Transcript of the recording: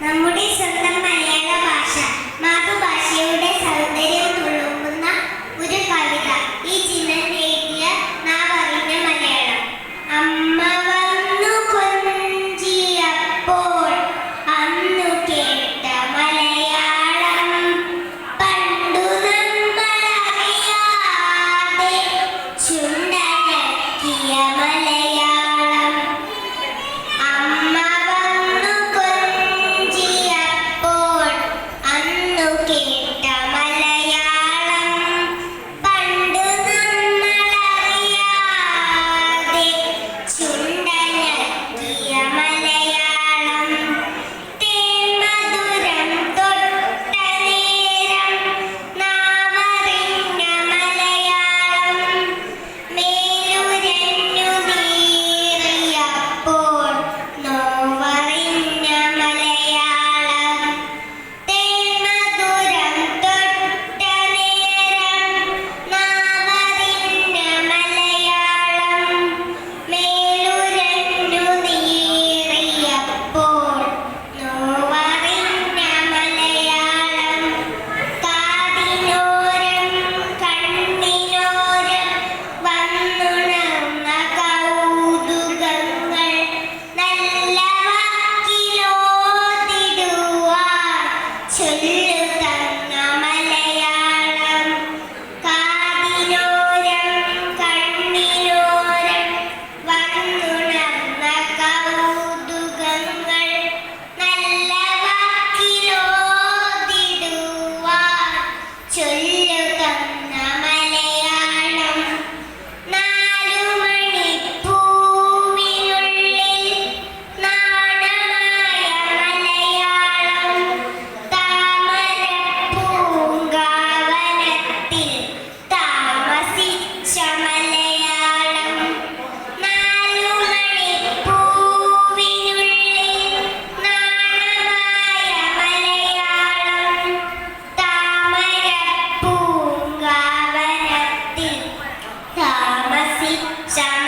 നമ്മുടെ സ്വന്തം മലയാള ഭാഷ മാതൃഭാഷയുടെ സൗന്ദര്യം Chao.